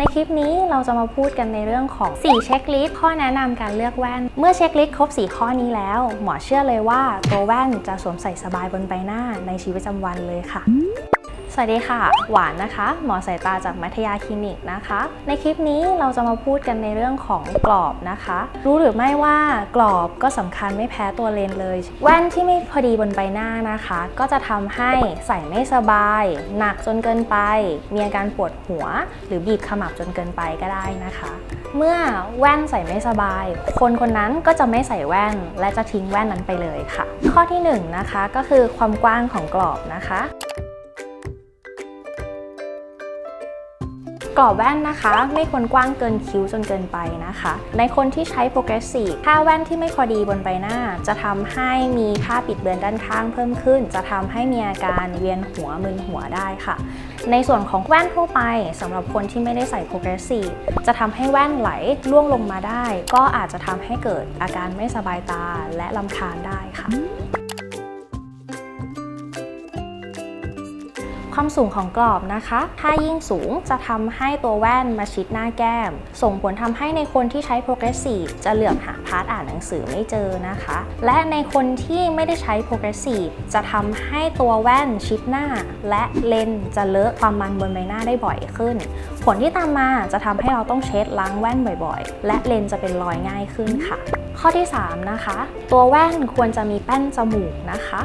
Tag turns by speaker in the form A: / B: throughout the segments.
A: ในคลิปนี้เราจะมาพูดกันในเรื่องของ4เช็คลิสต์ข้อแนะนำการเลือกแว่น เมื่อเช็คลิสต์ครบ 4 ข้อนี้แล้ว หมอเชื่อเลยว่าตัวแว่นจะสวมใส่สบายบนใบหน้าในชีวิตประจำวันเลยค่ะ สวัสดีค่ะ หวานนะคะ หมอสายตาจากมัธยาคลินิกนะคะ ในคลิปนี้เราจะมาพูดกันในเรื่องของกรอบนะคะ รู้หรือไม่ว่ากรอบก็สำคัญไม่แพ้ตัวเลนเลย แว่นที่ไม่พอดีบนใบหน้านะคะ ก็จะทำให้ใส่ไม่สบาย หนักจนเกินไป มีอาการปวดหัว หรือบีบขมับจนเกินไปก็ได้นะคะ เมื่อแว่นใส่ไม่สบาย คนคนนั้นก็จะไม่ใส่แว่น และจะทิ้งแว่นนั้นไปเลยค่ะ ข้อที่หนึ่งนะคะก็คือความกว้างของกรอบนะคะ กรอบแว่นนะคะ ไม่ควรกว้างเกินคิ้วจนเกินไปนะคะ ในคนที่ใช้ progressive ถ้าแว่นที่ไม่พอดีบนใบหน้า จะทำให้มีค่าปิดเบือนด้านข้างเพิ่มขึ้น จะทำให้มีอาการเวียนหัวมึนหัวได้ค่ะ ในส่วนของแว่นทั่วไปสำหรับคนที่ไม่ได้ใส่ progressive จะทำให้แว่นไหลล่วงลงมาได้ ก็อาจจะทำให้เกิดอาการไม่สบายตาและลำคาญได้ค่ะ ความสูงของกรอบนะคะ ถ้ายิ่งสูงจะทำให้ตัวแว่นมาชิดหน้าแก้ม ส่งผลทำให้ในคนที่ใช้ progressive จะเหลือบหาพาร์ทอ่านหนังสือไม่เจอนะคะ และในคนที่ไม่ได้ใช้ progressive จะทำให้ตัวแว่นชิดหน้า และเลนจะเลอะความมันบนใบหน้าได้บ่อยขึ้น ผลที่ตามมาจะทำให้เราต้องเช็ดล้างแว่นบ่อยๆ และเลนจะเป็นรอยง่ายขึ้นค่ะ ข้อที่ 3 นะคะ ตัวแว่นควรจะมีแป้นจมูกนะคะ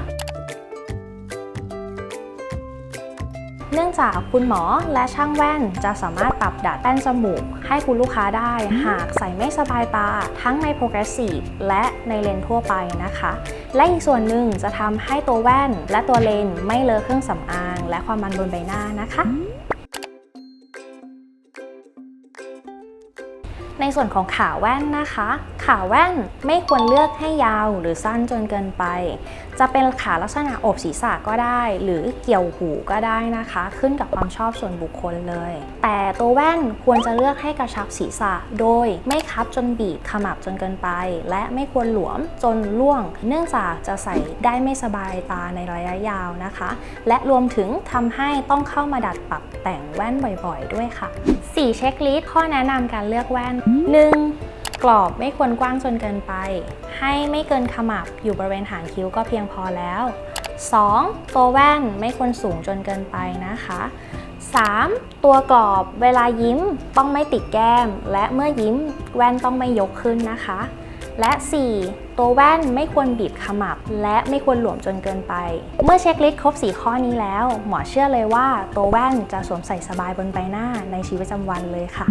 A: เนื่องจากคุณหมอและช่างแว่นจะสามารถปรับดัดแป้นจมูก ให้คุณลูกค้าได้ หากใส่ไม่สบายตา ทั้งใน progressive และในเลนส์ทั่วไปนะคะ และอีกส่วนหนึ่งจะทำให้ตัวแว่นและตัวเลนส์ไม่เลอะเครื่องสำอาง และความมันบนใบหน้านะคะ ในส่วนของขาแว่นนะคะ ขาแว่นไม่ควรเลือกให้ยาวหรือสั้นจนเกินไป จะเป็นขาลักษณะโอบศีรษะก็ได้ หรือเกี่ยวหูก็ได้นะคะ ขึ้นกับความชอบส่วนบุคคลเลย แต่ตัวแว่นควรจะเลือกให้กระชับศีรษะ โดยไม่คับจนบีบขมับจนเกินไป และไม่ควรหลวมจนล่วง เนื่องจากจะใส่ได้ไม่สบายตาในระยะยาวนะคะ และรวมถึงทำให้ต้องเข้ามาดัดปรับแต่งแว่นบ่อยๆ ด้วยค่ะ 4 เช็คลิสต์ข้อแนะนำการเลือกแว่น 1. กรอบไม่ควรกว้างจนเกินไป ให้ไม่เกินขมับอยู่บริเวณหางคิ้วก็เพียงพอแล้ว 2. ตัวแว่นไม่ควรสูงจนเกินไปนะคะ 3. ตัวกรอบเวลายิ้มต้องไม่ติดแก้ม และเมื่อยิ้มแว่นต้องไม่ยกขึ้นนะคะ และ 4. ตัวแว่นไม่ควรบีบขมับ และไม่ควรหลวมจนเกินไป เมื่อเช็คลิสต์ครบ 4 ข้อนี้แล้ว หมอเชื่อเลยว่า ตัวแว่นจะสวมใส่สบายบนใบหน้าในชีวิตประจำวันเลยค่ะ